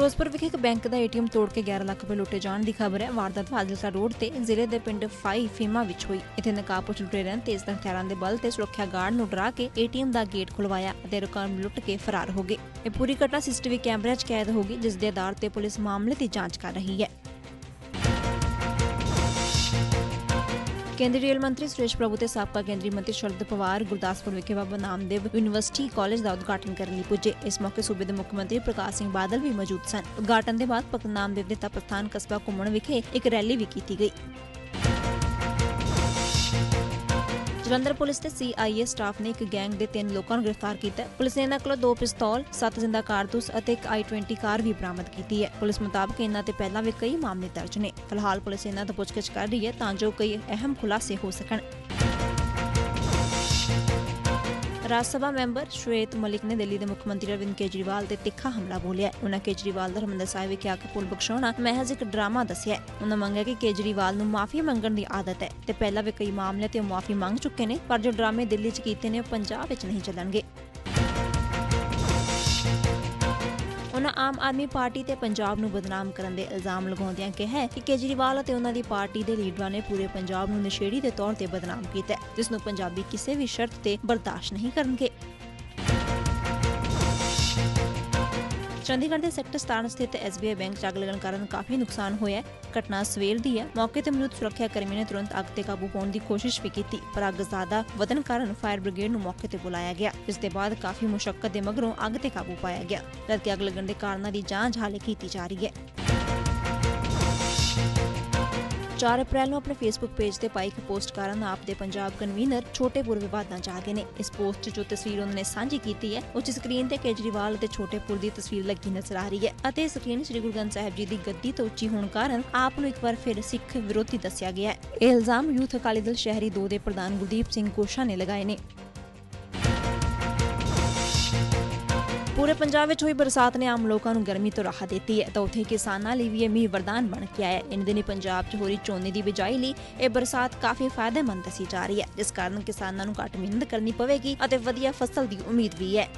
ਫਿਰੋਜ਼ਪੁਰ ਵਿਖੇ ਇੱਕ ਬੈਂਕ ਦਾ ਏਟੀਐਮ ਤੋੜ ਕੇ 11 ਲੱਖ ਰੁਪਏ ਲੁੱਟੇ ਜਾਣ ਦੀ ਖਬਰ ਹੈ। ਵਾਰਦਾਤ ਫਾਜ਼ਿਲਕਾ ਰੋਡ ਤੇ ਜ਼ਿਲ੍ਹੇ ਦੇ ਪਿੰਡ ਫਾਈ ਫੀਮਾ ਵਿੱਚ ਹੋਈ। ਇੱਥੇ ਨਕਾਬਪੋਸ਼ ਲੁਟੇਰਿਆਂ ਨੇ ਤੇਜ਼ ਹਥਿਆਰਾਂ ਦੇ ਬਲ ਤੇ ਸੁਰੱਖਿਆ ਗਾਰਡ ਨੂੰ ਡਰਾ ਕੇ ਏਟੀਐਮ ਦਾ ਗੇਟ ਖੁਲਵਾਇਆ ਅਤੇ ਰਕਮ ਲੁੱਟ ਕੇ ਫਰਾਰ ਹੋ ਗਏ। ਇਹ ਪੂਰੀ ਘਟਨਾ ਸੀਸੀਟੀਵੀ ਕੈਮਰਿਆਂ 'ਚ ਕੈਦ ਹੋ ਗਈ, ਜਿਸ ਦੇ ਆਧਾਰ ਤੇ ਪੁਲਿਸ ਮਾਮਲੇ ਦੀ ਜਾਂਚ ਕਰ ਰਹੀ ਹੈ। ਕੇਂਦਰੀ ਰੇਲ ਮੰਤਰੀ ਸੁਰੇਸ਼ ਪ੍ਰਭੂ ਤੇ ਸਾਬਕਾ ਕੇਂਦਰੀ ਮੰਤਰੀ ਸ਼ਰਦ ਪਵਾਰ ਗੁਰਦਾਸਪੁਰ ਵਿਖੇ ਬਾਬਾ ਨਾਮਦੇਵ ਯੂਨੀਵਰਸਿਟੀ ਕਾਲਜ ਦਾ ਉਦਘਾਟਨ ਕਰਨ ਲਈ ਪੁੱਜੇ। ਇਸ ਮੌਕੇ ਸੂਬੇ ਦੇ ਮੁੱਖ ਮੰਤਰੀ ਪ੍ਰਕਾਸ਼ ਸਿੰਘ ਬਾਦਲ ਵੀ ਮੌਜੂਦ ਸਨ। ਉਦਘਾਟਨ ਦੇ ਬਾਅਦ ਭਗਤ ਨਾਮਦੇਵ ਦੇ ਤਪਸਥਾਨ ਕਸਬਾ ਘੁੰਮਣ ਵਿਖੇ ਇੱਕ ਰੈਲੀ ਵੀ ਕੀਤੀ ਗਈ। ਜਲੰਧਰ ਪੁਲਿਸ ਤੇ ਸੀਆਈਏ ਸਟਾਫ ਨੇ ਇੱਕ ਗੈਂਗ ਦੇ ਤਿੰਨ ਲੋਕਾਂ ਨੂੰ ਗ੍ਰਿਫਤਾਰ ਕੀਤਾ ਹੈ। ਪੁਲਿਸ ਨੇ ਇਹਨਾਂ ਕੋਲੋਂ ਦੋ ਪਿਸਤੌਲ, ਸੱਤ ਜ਼ਿੰਦਾ ਕਾਰਤੂਸ ਅਤੇ ਇੱਕ i20 ਕਾਰ ਵੀ ਬਰਾਮਦ ਕੀਤੀ ਹੈ। ਪੁਲਿਸ ਮੁਤਾਬਕ ਇਹਨਾਂ ਤੇ ਪਹਿਲਾਂ ਵੀ ਕਈ ਮਾਮਲੇ ਦਰਜ ਨੇ। ਫਿਲਹਾਲ ਪੁਲਿਸ ਇਹਨਾਂ ਤੋਂ ਪੁੱਛਗਿੱਛ ਕਰ ਰਹੀ ਹੈ ਤਾਂ ਜੋ ਕਈ ਅਹਿਮ ਖੁਲਾਸੇ ਹੋ ਸਕਣ। ਰਾਜ ਸਭਾ ਮੈਂਬਰ ਸ਼ਵੇਤ ਮਲਿਕ ਨੇ ਦਿੱਲੀ ਦੇ ਮੁੱਖ ਮੰਤਰੀ ਅਰਵਿੰਦ ਕੇਜਰੀਵਾਲ ਤੇ ਤਿੱਖਾ ਹਮਲਾ ਬੋਲਿਆ ਉਹਨਾਂ ਕੇਜਰੀਵਾਲ ਦਾ ਹਰਿਮੰਦਰ ਸਾਹਿਬ ਵਿਖੇ ਆ ਕੇ ਪੁਲ ਬਖਸ਼ਾਉਣਾ ਮਹਿਜ਼ ਇੱਕ ਡਰਾਮਾ ਦੱਸਿਆ ਉਹਨਾਂ ਮੰਗਿਆ ਕਿ ਕੇਜਰੀਵਾਲ ਨੂੰ ਮਾਫੀ ਮੰਗਣ ਦੀ ਆਦਤ ਹੈ ਤੇ ਪਹਿਲਾਂ ਵੀ ਕਈ ਮਾਮਲੇ ਤੇ ਉਹ ਮਾਫੀ ਮੰਗ ਚੁੱਕੇ ਨੇ, ਪਰ ਜੋ ਡਰਾਮੇ ਦਿੱਲੀ 'ਚ ਕੀਤੇ ਨੇ, ਉਹ ਪੰਜਾਬ ਵਿੱਚ ਨਹੀਂ ਚੱਲਣਗੇ। ਉਨ੍ਹਾਂ ਆਮ ਆਦਮੀ ਪਾਰਟੀ ਤੇ ਪੰਜਾਬ ਨੂੰ ਬਦਨਾਮ ਕਰਨ ਦੇ ਇਲਜ਼ਾਮ ਲਗਾਉਂਦਿਆਂ ਕਿਹਾ ਕਿ ਕੇਜਰੀਵਾਲ ਅਤੇ ਉਹਨਾਂ ਦੀ ਪਾਰਟੀ ਦੇ ਲੀਡਰਾਂ ਨੇ ਪੂਰੇ ਪੰਜਾਬ ਨੂੰ ਨਸ਼ੇੜੀ ਦੇ ਤੌਰ ਤੇ ਬਦਨਾਮ ਕੀਤਾ ਹੈ, ਜਿਸ ਨੂੰ ਪੰਜਾਬੀ ਕਿਸੇ ਵੀ ਸ਼ਰਤ ਤੇ ਬਰਦਾਸ਼ਤ ਨਹੀਂ ਕਰਨਗੇ। ਚੰਡੀਗੜ੍ਹ ਦੇ ਸੈਕਟਰ 17 ਸਥਿਤ SBI ਬੈਂਕ 'ਚ ਅੱਗ ਲੱਗਣ ਕਾਰਨ ਕਾਫੀ ਨੁਕਸਾਨ ਹੋਇਆ ਹੈ। ਘਟਨਾ ਸਵੇਰ ਦੀ ਹੈ। ਮੌਕੇ ਤੇ ਮੌਜੂਦ ਸੁਰੱਖਿਆ ਕਰਮੀ ਨੇ ਤੁਰੰਤ ਅੱਗ ਤੇ ਕਾਬੂ ਪਾਉਣ ਦੀ ਕੋਸ਼ਿਸ਼ ਵੀ ਕੀਤੀ, ਪਰ ਅੱਗ ਜ਼ਿਆਦਾ ਵਧਣ ਕਾਰਨ ਫਾਇਰ ਬ੍ਰਿਗੇਡ ਨੂੰ ਮੌਕੇ ਤੇ ਬੁਲਾਇਆ ਗਿਆ। ਜਿਸ ਦੇ ਬਾਅਦ ਕਾਫੀ ਮੁਸ਼ਕਲ ਦੇ ਮਗਰੋਂ ਅੱਗ ਤੇ ਕਾਬੂ ਪਾਇਆ ਗਿਆ। ਜਦਕਿ ਅੱਗ ਲੱਗਣ ਦੇ ਕਾਰਨਾਂ ਦੀ ਜਾਂਚ ਹਾਲੇ ਕੀਤੀ ਜਾ ਰਹੀ ਹੈ। 4 ਅਪ੍ਰੈਲ ਨੂੰ ਆਪਣੇ ਫੇਸਬੁੱਕ ਪੇਜ ਤੇ ਪਾਈ ਇੱਕ ਪੋਸਟ ਕਾਰਨ ਆਪ ਦੇ ਪੰਜਾਬ ਕਨਵੀਨਰ ਛੋਟੇ ਵਿਵਾਦਾਂ ਚ ਆ ਗਏ ਨੇ। ਇਸ ਪੋਸਟ 'ਚ ਜੋ ਤਸਵੀਰ ਉਹਨਾਂ ਨੇ ਸਾਂਝੀ ਕੀਤੀ ਹੈ, ਉਹ 'ਚ ਸਕਰੀਨ ਤੇ ਕੇਜਰੀਵਾਲ ਅਤੇ ਛੋਟੇਪੁਰ ਦੀ ਤਸਵੀਰ ਲੱਗੀ ਨਜ਼ਰ ਆ ਰਹੀ ਹੈ ਅਤੇ ਸਕਰੀਨ ਸ੍ਰੀ ਗੁਰੂ ਗ੍ਰੰਥ ਸਾਹਿਬ ਜੀ ਦੀ ਗੱਦੀ ਤੋਂ ਉੱਚੀ ਹੋਣ ਕਾਰਨ ਆਪ ਨੂੰ ਇੱਕ ਵਾਰ ਫਿਰ ਸਿੱਖ ਵਿਰੋਧੀ ਦੱਸਿਆ ਗਿਆ ਹੈ। ਇਹ ਇਲਜ਼ਾਮ ਯੂਥ ਅਕਾਲੀ ਦਲ ਸ਼ਹਿਰੀ 2 ਦੇ ਪ੍ਰਧਾਨ ਗੁਰਦੀਪ ਸਿੰਘ ਕੋਸ਼ਾ ਨੇ ਲਗਾਏ ਨੇ। ਪੂਰੇ ਪੰਜਾਬ ਵਿੱਚ ਹੋਈ ਬਰਸਾਤ ਨੇ ਆਮ ਲੋਕਾਂ ਨੂੰ ਗਰਮੀ ਤੋਂ ਰਾਹਤ ਦਿੱਤੀ ਹੈ। ਤਾਂ ਉੱਥੇ ਕਿਸਾਨਾਂ ਲਈ ਵੀ ਇਹ ਮੀਂਹ ਵਰਦਾਨ ਬਣ ਕੇ ਆਇਆ ਹੈ। ਇਨ ਦਿਨੀ ਪੰਜਾਬ 'ਚ ਹੋ ਰਹੀ ਝੋਨੇ ਦੀ ਬਿਜਾਈ ਲਈ ਇਹ ਬਰਸਾਤ ਕਾਫੀ ਫਾਇਦੇਮੰਦ ਦੱਸੀ ਜਾ ਰਹੀ ਹੈ। ਜਿਸ ਕਾਰਨ ਕਿਸਾਨਾਂ ਨੂੰ ਘੱਟ ਮਿਹਨਤ ਕਰਨੀ ਪਵੇਗੀ ਅਤੇ ਵਧੀਆ ਫਸਲ ਦੀ ਉਮੀਦ ਵੀ ਹੈ।